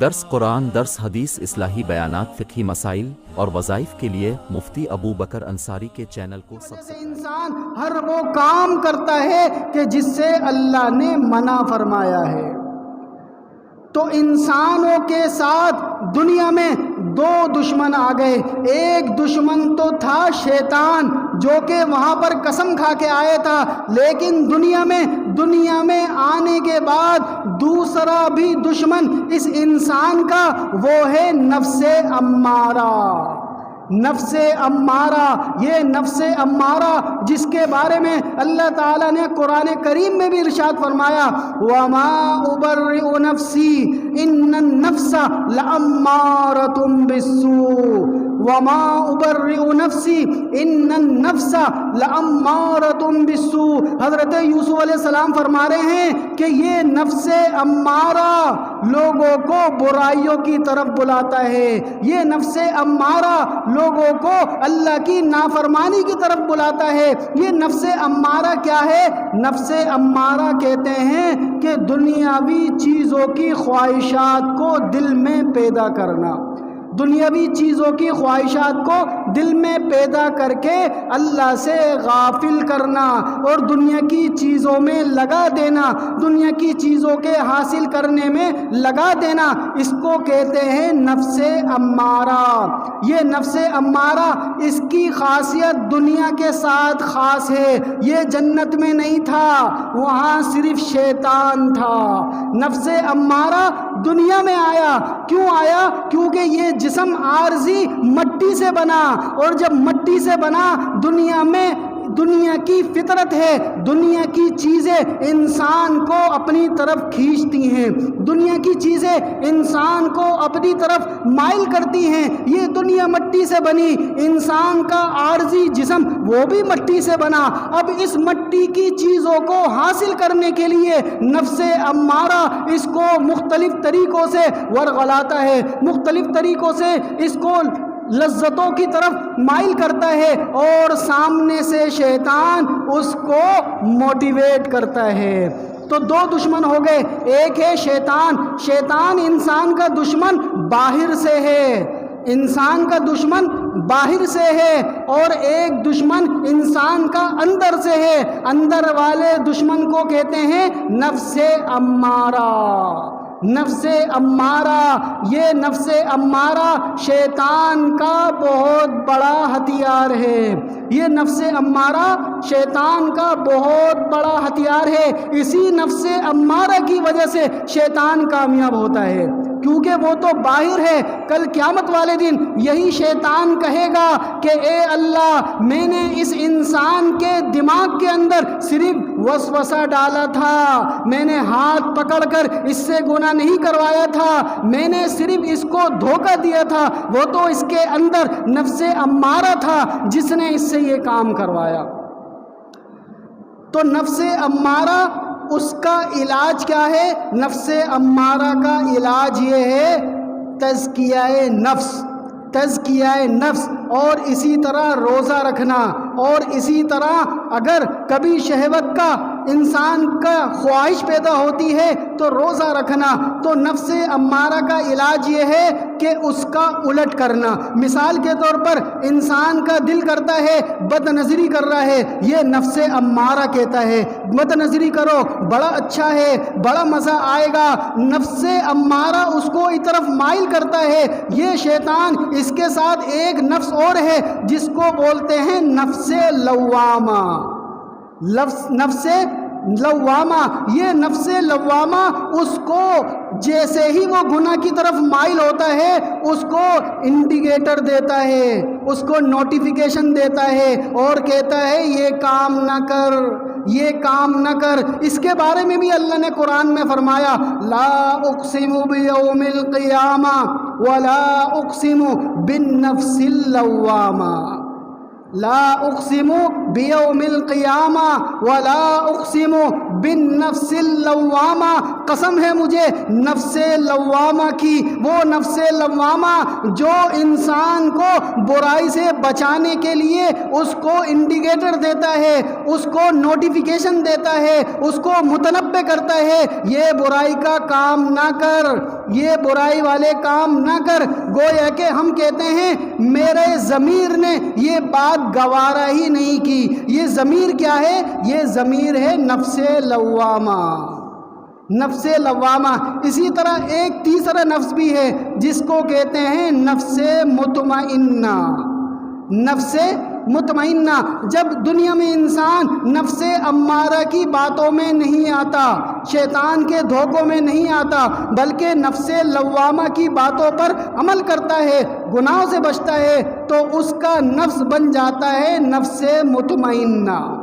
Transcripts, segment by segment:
درس قرآن درس حدیث اصلاحی بیانات فقہی مسائل اور وظائف کے لیے مفتی ابو بکر انصاری کے چینل کو سے سبسکرائب انسان ہر وہ کام کرتا ہے کہ جس سے اللہ نے منع فرمایا ہے۔ تو انسانوں کے ساتھ دنیا میں دو دشمن آ گئے۔ ایک دشمن تو تھا شیطان جو کہ وہاں پر قسم کھا کے آیا تھا لیکن دنیا میں دنیا میں آنے کے بعد دوسرا بھی دشمن اس انسان کا وہ ہے نفس امارہ۔ نفس امارہ، یہ نفس امارہ جس کے بارے میں اللہ تعالیٰ نے قرآن کریم میں بھی ارشاد فرمایا، وما ابرئ نفسی ان النفس لامارۃ بالسوء۔ وما ابرئ نفسی ان النفس لامارۃ بالسوء۔ حضرت یوسف علیہ السلام فرما رہے ہیں کہ یہ نفس امارہ لوگوں کو برائیوں کی طرف بلاتا ہے۔ یہ نفس امارہ لوگوں کو اللہ کی نافرمانی کی طرف بلاتا ہے۔ یہ نفس امارہ کیا ہے؟ نفس امارہ کہتے ہیں کہ دنیاوی چیزوں کی خواہشات کو دل میں پیدا کرنا۔ دنیاوی چیزوں کی خواہشات کو دل میں پیدا کر کے اللہ سے غافل کرنا اور دنیا کی چیزوں میں لگا دینا، دنیا کی چیزوں کے حاصل کرنے میں لگا دینا۔ اس کو کہتے ہیں نفس امارہ۔ یہ نفس امارہ اس کی خاصیت دنیا کے ساتھ خاص ہے۔ یہ جنت میں نہیں تھا، وہاں صرف شیطان تھا۔ نفس امارہ دنیا میں آیا۔ کیوں آیا؟ کیونکہ یہ جسم عارضی مٹی سے بنا اور جب مٹی سے بنا دنیا میں دنیا کی فطرت ہے، دنیا کی چیزیں انسان کو اپنی طرف کھینچتی ہیں۔ دنیا کی چیزیں انسان کو اپنی طرف مائل کرتی ہیں۔ یہ دنیا مٹی سے بنی، انسان کا عارضی جسم وہ بھی مٹی سے بنا۔ اب اس مٹی کی چیزوں کو حاصل کرنے کے لیے نفس امارہ اس کو مختلف طریقوں سے ورغلاتا ہے۔ مختلف طریقوں سے اس کو لذتوں کی طرف مائل کرتا ہے اور سامنے سے شیطان اس کو موٹیویٹ کرتا ہے۔ تو دو دشمن ہو گئے۔ ایک ہے شیطان۔ شیطان انسان کا دشمن باہر سے ہے۔ انسان کا دشمن باہر سے ہے اور ایک دشمن انسان کا اندر سے ہے۔ اندر والے دشمن کو کہتے ہیں نفس امارہ۔ نفس امارہ، یہ نفس امارہ شیطان کا بہت بڑا ہتھیار ہے۔ یہ نفس امارہ شیطان کا بہت بڑا ہتھیار ہے۔ اسی نفس امارہ کی وجہ سے شیطان کامیاب ہوتا ہے۔ کیونکہ وہ تو باہر ہے، کل قیامت والے دن یہی شیطان کہے گا کہ اے اللہ، میں نے اس انسان کے دماغ کے اندر صرف وسوسہ ڈالا تھا۔ میں نے ہاتھ پکڑ کر اس سے گناہ نہیں کروایا تھا۔ میں نے صرف اس کو دھوکہ دیا تھا۔ وہ تو اس کے اندر نفس امارہ تھا جس نے اس سے یہ کام کروایا۔ تو نفس امارہ اس کا علاج کیا ہے؟ نفس امارہ کا علاج یہ ہے تزکیہ نفس تزکیہ نفس، اور اسی طرح روزہ رکھنا، اور اسی طرح اگر کبھی شہوت کا انسان کا خواہش پیدا ہوتی ہے تو روزہ رکھنا، تو نفس امارہ کا علاج یہ ہے کہ اس کا الٹ کرنا۔ مثال کے طور پر انسان کا دل کرتا ہے بد نظری کر رہا ہے، یہ نفس امارہ کہتا ہے۔ بد نظری کرو، بڑا اچھا ہے، بڑا مزہ آئے گا۔ نفس امارہ اس کو اس طرف مائل کرتا ہے۔ یہ شیطان اس کے ساتھ ایک نفس اور ہے، جس کو بولتے ہیں نفس لوامہ۔ لفظ نفس لوامہ، یہ نفس لوامہ اس کو جیسے ہی وہ گناہ کی طرف مائل ہوتا ہے، اس کو انڈیکیٹر دیتا ہے، اس کو نوٹیفیکیشن دیتا ہے اور کہتا ہے، یہ کام نہ کر، یہ کام نہ کر۔ اس کے بارے میں بھی اللہ نے قرآن میں فرمایا، لا اقسم بیوم القیامہ ولا اقسم بالنفس اللوامہ۔ لا اقسم بیوم القیامہ ولا اقسم بالنفس اللوامہ۔ قسم ہے مجھے نفس لوامہ کی، وہ نفس لوامہ جو انسان کو برائی سے بچانے کے لیے اس کو انڈیکیٹر دیتا ہے، اس کو نوٹیفیکیشن دیتا ہے، اس کو متنبع کرتا ہے۔ یہ برائی کا کام نہ کر۔ یہ برائی والے کام نہ کر۔ گویا کہ ہم کہتے ہیں، میرے ضمیر نے یہ بات گوارا ہی نہیں کی۔ یہ ضمیر کیا ہے؟ یہ ضمیر ہے نفس لوامہ۔ نفس لوامہ۔ اسی طرح ایک تیسرا نفس بھی ہے، جس کو کہتے ہیں نفس مطمئنہ۔ نفس مطمئنہ جب دنیا میں انسان نفس امارہ کی باتوں میں نہیں آتا، شیطان کے دھوکوں میں نہیں آتا، بلکہ نفس لوامہ کی باتوں پر عمل کرتا ہے گناہوں سے بچتا ہے، تو اس کا نفس بن جاتا ہے نفس مطمئنہ۔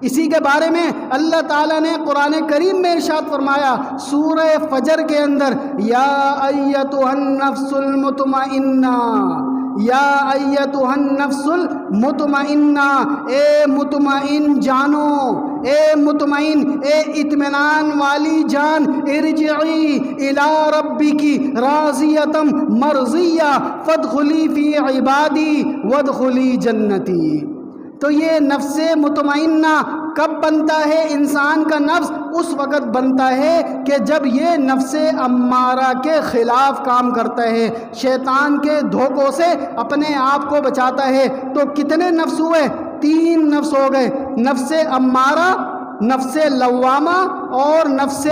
اسی کے بارے میں اللہ تعالیٰ نے قرآن کریم میں ارشاد فرمایا، سورہ فجر کے اندر، یا ایتها النفس المطمئنہ۔ یا ایتها النفس المطمئنہ، اے مطمئن جانو، اے مطمئن، اے اطمینان والی جان، ارجعی الى ربکی راضیتم مرضیہ، فادخلی فی عبادی، وادخلی جنتی۔ تو یہ نفس مطمئنہ کب بنتا ہے انسان کا نفس؟ اس وقت بنتا ہے کہ جب یہ نفس امارہ کے خلاف کام کرتا ہے، شیطان کے دھوکوں سے اپنے آپ کو بچاتا ہے۔ تو کتنے نفس ہوئے؟ تین نفس ہو گئے۔ نفس امارہ، نفس لوامہ اور نفس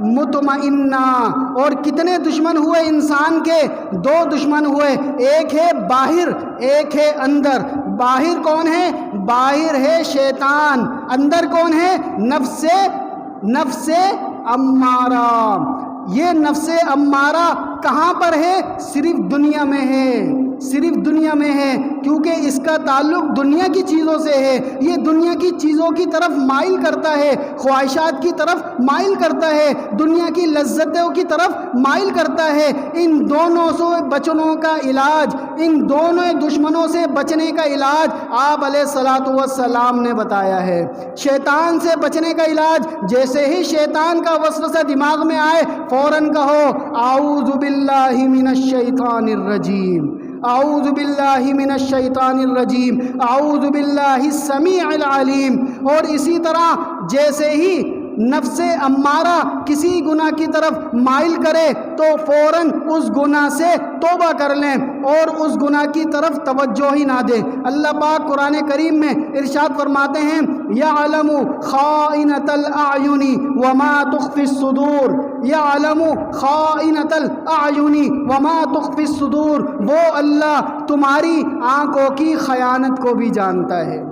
مطمئنہ۔ اور کتنے دشمن ہوئے انسان کے؟ دو دشمن ہوئے۔ ایک ہے باہر، ایک ہے اندر۔ باہر کون ہے؟ باہر ہے شیطان، اندر کون ہے؟ نفس نفس امارہ۔ یہ نفس امارہ کہاں پر ہے؟ صرف دنیا میں ہے۔ صرف دنیا میں ہے، کیونکہ اس کا تعلق دنیا کی چیزوں سے ہے۔ یہ دنیا کی چیزوں کی طرف مائل کرتا ہے، خواہشات کی طرف مائل کرتا ہے، دنیا کی لذتوں کی طرف مائل کرتا ہے۔ ان دونوں سے بچنوں کا علاج، ان دونوں دشمنوں سے بچنے کا علاج آپ علیہ السلاۃ والسلام نے بتایا ہے۔ شیطان سے بچنے کا علاج، جیسے ہی شیطان کا وسوسہ دماغ میں آئے، فوراً کہو، اعوذ باللہ من الشیطان الرجیم اعوذ باللہ من الشیطان الرجیم اعوذ باللہ السمیع العلیم اور اسی طرح جیسے ہی نفس امارہ کسی گناہ کی طرف مائل کرے تو فوراً اس گناہ سے توبہ کر لیں اور اس گناہ کی طرف توجہ ہی نہ دیں۔ اللہ پاک قرآن کریم میں ارشاد فرماتے ہیں یعلم خائنۃ الاعین وما تخفی الصدور۔ یعلم خائنۃ الاعین وما تخفی الصدور۔ وہ اللہ تمہاری آنکھوں کی خیانت کو بھی جانتا ہے۔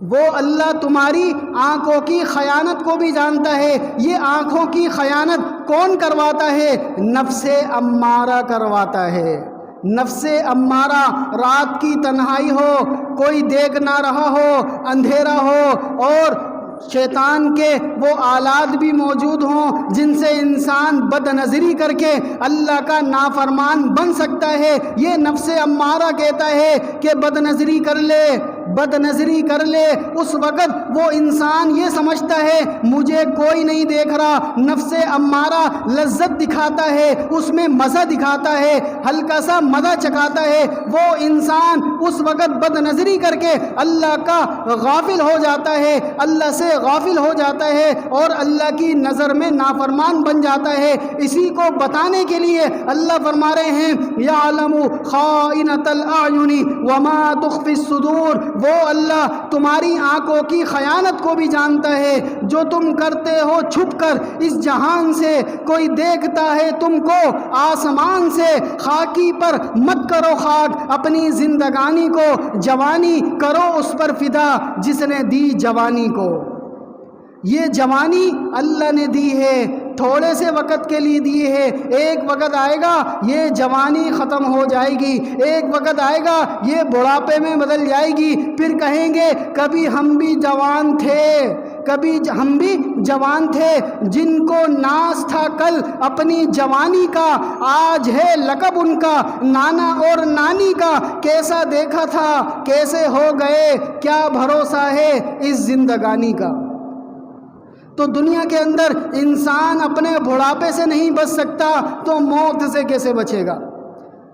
وہ اللہ تمہاری آنکھوں کی خیانت کو بھی جانتا ہے۔ یہ آنکھوں کی خیانت کون کرواتا ہے؟ نفس امارہ کرواتا ہے۔ نفس امارہ رات کی تنہائی ہو، کوئی دیکھ نہ رہا ہو، اندھیرا ہو، اور شیطان کے وہ آلات بھی موجود ہوں جن سے انسان بد نظری کر کے اللہ کا نافرمان بن سکتا ہے۔ یہ نفس امارہ کہتا ہے کہ بد نظری کر لے۔ بد نظری کر لے، اس وقت وہ انسان یہ سمجھتا ہے، مجھے کوئی نہیں دیکھ رہا، نفس امارہ لذت دکھاتا ہے، اس میں مزہ دکھاتا ہے، ہلکا سا مزہ چکھاتا ہے۔ وہ انسان اس وقت بد نظری کر کے اللہ کا غافل ہو جاتا ہے، اللہ سے غافل ہو جاتا ہے اور اللہ کی نظر میں نافرمان بن جاتا ہے۔ اسی کو بتانے کے لیے اللہ فرما رہے ہیں یا عالم خائنۃ الاعین وما تخفی الصدور۔ وہ اللہ تمہاری آنکھوں کی خیانت کو بھی جانتا ہے۔ جو تم کرتے ہو چھپ کر اس جہان سے، کوئی دیکھتا ہے تم کو آسمان سے۔ خاکی پر مت کرو خاک، اپنی زندگانی کو جوانی کرو اس پر فدا جس نے دی جوانی کو۔ یہ جوانی اللہ نے دی ہے۔ تھوڑے سے وقت کے لیے دیے ہے ایک وقت آئے گا، یہ جوانی ختم ہو جائے گی۔ ایک وقت آئے گا، یہ بڑھاپے میں بدل جائے گی۔ پھر کہیں گے، کبھی ہم بھی جوان تھے، کبھی ہم بھی جوان تھے۔ جن کو ناس تھا کل، اپنی جوانی کا، آج ہے لقب ان کا۔ نانا اور نانی کا کیسا دیکھا تھا، کیسے ہو گئے، کیا بھروسہ ہے اس زندگانی کا؟ تو دنیا کے اندر انسان اپنے بڑھاپے سے نہیں بچ سکتا، تو موت سے کیسے بچے گا؟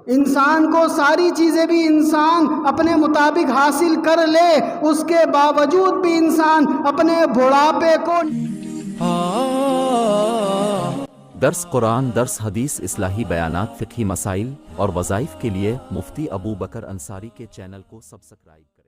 انسان کو ساری چیزیں بھی انسان اپنے مطابق حاصل کر لے، اس کے باوجود بھی انسان اپنے بڑھاپے کو درس قرآن، درس حدیث، اصلاحی بیانات، فقہی مسائل اور وظائف کے لیے مفتی ابو بکر انصاری کے چینل کو سبسکرائب کریں۔